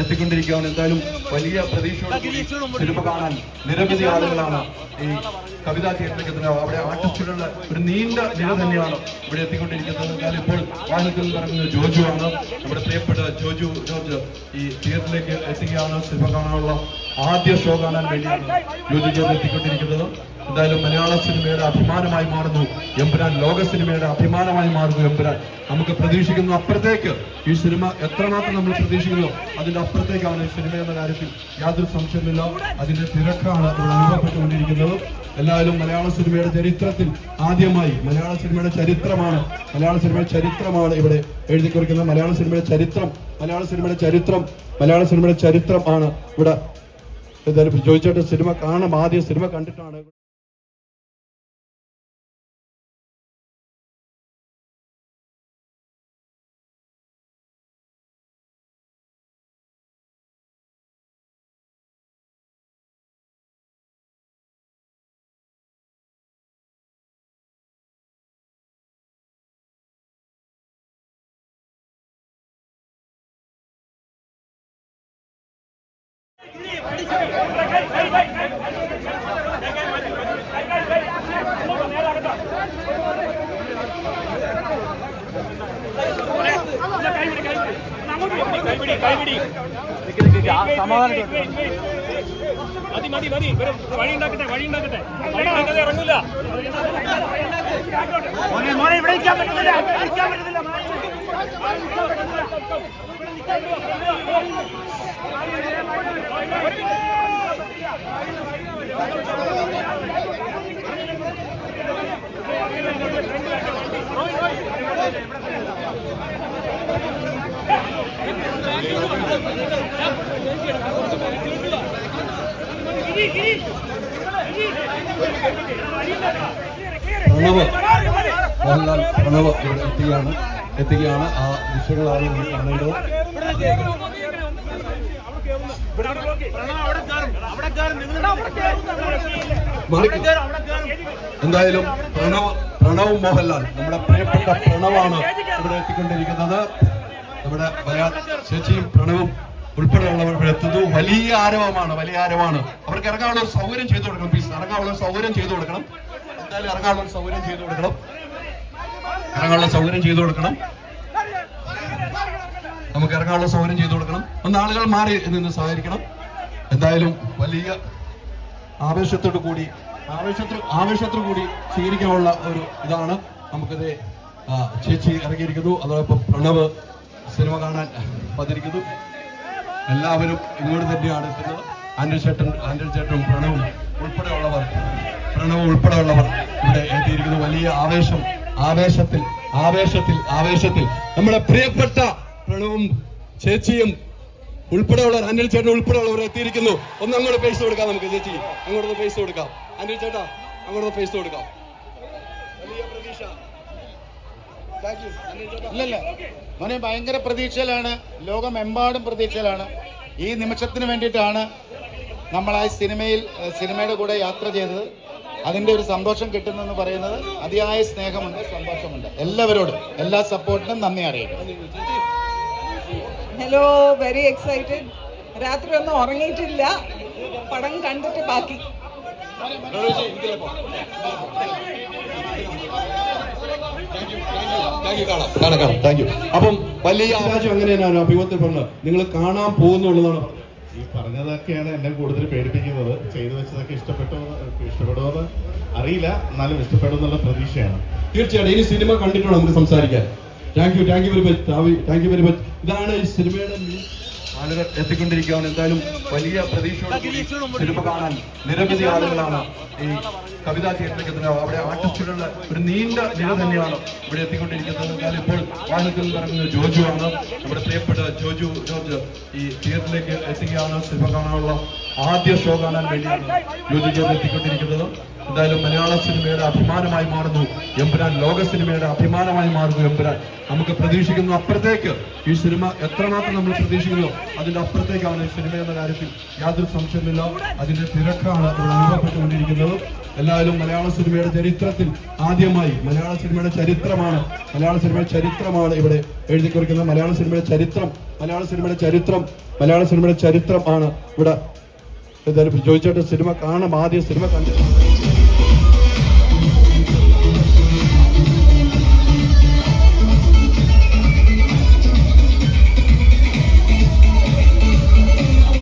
എത്തിക്കൊണ്ടിരിക്കുകയാണ്. എന്തായാലും വലിയ പ്രതീക്ഷയോടെ സിനിമ കാണാൻ നിരവധി ആളുകളാണ് ഈ കവിതാ തിയേറ്ററിൽ അവിടെ ആർട്ടിസ്റ്റുകളുടെ ഒരു നീണ്ട നില തന്നെയാണ് ഇവിടെ എത്തിക്കൊണ്ടിരിക്കുന്നത്. എന്തായാലും ഇപ്പോൾ വാഹനത്തിൽ നടക്കുന്നത് ജോജു ആണ് നമ്മുടെ പ്രിയപ്പെട്ട ജോജു ജോർജ് ഈ തിയേറ്ററിലേക്ക് എത്തുകയാണ്. സിനിമ കാണാനുള്ള ആദ്യ ഷോ കാണാൻ വേണ്ടിയാണ് ജോർജ് എത്തിക്കൊണ്ടിരിക്കുന്നത്. എന്തായാലും മലയാള സിനിമയുടെ അഭിമാനമായി മാറുന്നു. എമ്പുരാൻ ലോക സിനിമയുടെ അഭിമാനമായി മാറുന്നു എമ്പുരാൻ. നമുക്ക് പ്രതീക്ഷിക്കുന്നു അപ്പുറത്തേക്ക് ഈ സിനിമ എത്രമാത്രം നമ്മൾ പ്രതീക്ഷിക്കുന്നു? അതിന്റെ അപ്പുറത്തേക്കാണ് ഈ സിനിമ എന്ന കാര്യത്തിൽ യാതൊരു സംശയമില്ല അതിന്റെ തിരക്കാണ് അനുഭവപ്പെട്ടുകൊണ്ടിരിക്കുന്നത്. എല്ലാവരും മലയാള സിനിമയുടെ ചരിത്രത്തിൽ ആദ്യമായി മലയാള സിനിമയുടെ ചരിത്രമാണ്. മലയാള സിനിമയുടെ ചരിത്രമാണ് ഇവിടെ എഴുതി കുറിക്കുന്നത് മലയാള സിനിമയുടെ ചരിത്രം മലയാള സിനിമയുടെ ചരിത്രം മലയാള സിനിമയുടെ ചരിത്രം ആണ് ഇവിടെ എന്തായാലും ചോദിച്ചിട്ട് സിനിമ കാണാം ആദ്യം സിനിമ കണ്ടിട്ടാണ് മതി മതി മതി ഒരു വഴി ഉണ്ടാക്കട്ടെ വഴി ഉണ്ടാക്കട്ടെ വഴി ഉണ്ടാക്കാതെ ഇറങ്ങൂല മോനെ മോനെ ഇവിടെ നിൽക്കാൻ പറ്റുന്നില്ല ഇവിടെ നിൽക്കാൻ പറ്റുന്നില്ല പ്രണവ് മോഹൻലാൽ പ്രണവ് ഇവിടെ എത്തുകയാണ് എത്തുകയാണ് ആ ദൃശ്യങ്ങളാണ് നമ്മൾ കാണേണ്ടത്. എന്തായാലും പ്രണവ് പ്രണവ് മോഹൻലാൽ നമ്മുടെ പ്രിയപ്പെട്ട പ്രണവാണ് ഇവിടെ എത്തിക്കൊണ്ടിരിക്കുന്നത്. നമ്മുടെ ചേച്ചിയും പ്രണവും ഉൾപ്പെടെയുള്ളവർ എത്തുന്നു. വലിയ ആരവമാണ് വലിയ ആരവമാണ്. അവർക്ക് ഇറങ്ങാനുള്ള സൗകര്യം ചെയ്തു കൊടുക്കണം. പ്ലീസ് ഇറങ്ങാനുള്ള സൗകര്യം ചെയ്തു കൊടുക്കണം. എന്തായാലും ഇറങ്ങാനുള്ള സൗകര്യം ചെയ്തു കൊടുക്കണം. ഇറങ്ങാനുള്ള സൗകര്യം ചെയ്തു കൊടുക്കണം. നമുക്ക് ഇറങ്ങാനുള്ള സൗകര്യം ചെയ്തു കൊടുക്കണം. ഒന്ന് ആളുകൾ മാറി നിന്ന് സഹകരിക്കണം. എന്തായാലും വലിയ ആവേശത്തോടു കൂടി ആവേശത്തിൽ ആവേശത്തോടു കൂടി സ്വീകരിക്കാനുള്ള ഒരു ഇതാണ് നമുക്കിത് ചേച്ചി ഇറങ്ങിയിരിക്കുന്നു. അതോടൊപ്പം പ്രണവ് സിനിമ കാണാൻ വന്നിരിക്കുന്നു. എല്ലാവരും ഇങ്ങോട്ട് തന്നെയാണ് എത്തുന്നത്. ആൻഡ്രി ചേട്ടൻ ആൻഡ്രി ചേട്ടനും പ്രണവും ഉൾപ്പെടെയുള്ളവർ പ്രണവ് ഉൾപ്പെടെയുള്ളവർ ഇവിടെ എത്തിയിരിക്കുന്നു. വലിയ ആവേശം ആവേശത്തിൽ ആവേശത്തിൽ ആവേശത്തിൽ. നമ്മുടെ പ്രിയപ്പെട്ട പ്രണവും ചേച്ചിയും ഉൾപ്പെടെയുള്ളവർ അനിൽ ചേട്ടൻ ഉൾപ്പെടെയുള്ളവർ എത്തിയിരിക്കുന്നു. ഒന്ന് അങ്ങോട്ട് പൈസ കൊടുക്കാം നമുക്ക് ചേച്ചി. അങ്ങോട്ട് പൈസ കൊടുക്കാം. അനിൽ ചേട്ടാ അങ്ങോട്ട് പൈസ കൊടുക്കാം. വലിയ പ്രതീക്ഷ. ഇല്ലല്ല മോനെ ഭയങ്കര പ്രതീക്ഷയിലാണ്. ലോകമെമ്പാടും പ്രതീക്ഷയിലാണ്. ഈ നിമിഷത്തിന് വേണ്ടിയിട്ടാണ് നമ്മൾ ആ സിനിമയിൽ സിനിമയുടെ കൂടെ യാത്ര ചെയ്തത്. അതിന്റെ ഒരു സന്തോഷം കിട്ടുന്നെന്ന് പറയുന്നത് അതിയായ സ്നേഹമുണ്ട് സന്തോഷമുണ്ട്. എല്ലാവരോടും എല്ലാ സപ്പോർട്ടിനും നന്ദി അറിയിക്കും ഹലോ വെരി എക്സൈറ്റഡ് രാത്രി ഒന്നും ഉറങ്ങിയിട്ടില്ല. പടം കണ്ടിട്ട് ബാക്കി. അപ്പം വലിയ അങ്ങനെയാണ് അഭിമുഖത്തിൽ പറഞ്ഞത്? നിങ്ങൾ കാണാൻ പോകുന്നുള്ളതാണ് ഈ പറഞ്ഞതൊക്കെയാണ് എന്നെ കൂടുതൽ പേടിപ്പിക്കുന്നത്. ചെയ്തു വെച്ചതൊക്കെ ഇഷ്ടപ്പെട്ടോ ഇഷ്ടപ്പെടുമോ അറിയില്ല. എന്നാലും ഇഷ്ടപ്പെടുമെന്നുള്ള പ്രതീക്ഷയാണ്. തീർച്ചയായിട്ടും ഈ സിനിമ കണ്ടിട്ടുണ്ടോ നമുക്ക് സംസാരിക്കാൻ. Thank you thank you very much thank you very much ഇതാണ് ഈ സിനിമയുടെ ആളുകൾ എത്തിക്കൊണ്ടിരിക്കുകയാണ്. എന്തായാലും വലിയ പ്രതീക്ഷയോടെ സിനിമ കാണാൻ നിരവധി ആളുകളാണ് ഈ കവിതാ തിയേറ്ററിലേക്ക് അവിടെ ആർട്ടിസ്റ്റുകളുടെ ഒരു നീണ്ട നില തന്നെയാണ് ഇവിടെ എത്തിക്കൊണ്ടിരിക്കുന്നത്. എന്തായാലും ഇപ്പോൾ വാഹനത്തിൽ പറയുന്നത് ജോജു ആണ്. നമ്മുടെ പ്രിയപ്പെട്ട ജോജു ജോർജ് ഈ തിയേറ്ററിലേക്ക് എത്തുകയാണ്. സിനിമ കാണാനുള്ള ആദ്യ ഷോ കാണാൻ വേണ്ടിയാണ് ജോജു ജോർജ് എത്തിക്കൊണ്ടിരിക്കുന്നത്. എന്തായാലും മലയാള സിനിമയുടെ അഭിമാനമായി മാറുന്നു. എമ്പുരാൻ ലോക സിനിമയുടെ അഭിമാനമായി മാറുന്നു എമ്പുരാൻ. നമുക്ക് പ്രതീക്ഷിക്കുന്നു അപ്പുറത്തേക്ക് ഈ സിനിമ എത്രമാത്രം നമ്മൾ പ്രതീക്ഷിക്കുന്നു? അതിന്റെ അപ്പുറത്തേക്കാണ് ഈ സിനിമ എന്ന കാര്യത്തിൽ യാതൊരു സംശയമില്ല അതിന്റെ തിരക്കാണ് അനുഭവപ്പെട്ടുകൊണ്ടിരിക്കുന്നത്. എല്ലാവരും മലയാള സിനിമയുടെ ചരിത്രത്തിൽ ആദ്യമായി മലയാള സിനിമയുടെ ചരിത്രമാണ്. മലയാള സിനിമയുടെ ചരിത്രമാണ് ഇവിടെ എഴുതി കുറിക്കുന്നത് മലയാള സിനിമയുടെ ചരിത്രം മലയാള സിനിമയുടെ ചരിത്രം മലയാള സിനിമയുടെ ചരിത്രം ആണ് ഇവിടെ. എന്തായാലും ചോദിച്ചേട്ടൻ സിനിമ കാണാം ആദ്യം സിനിമ കണ്ടു.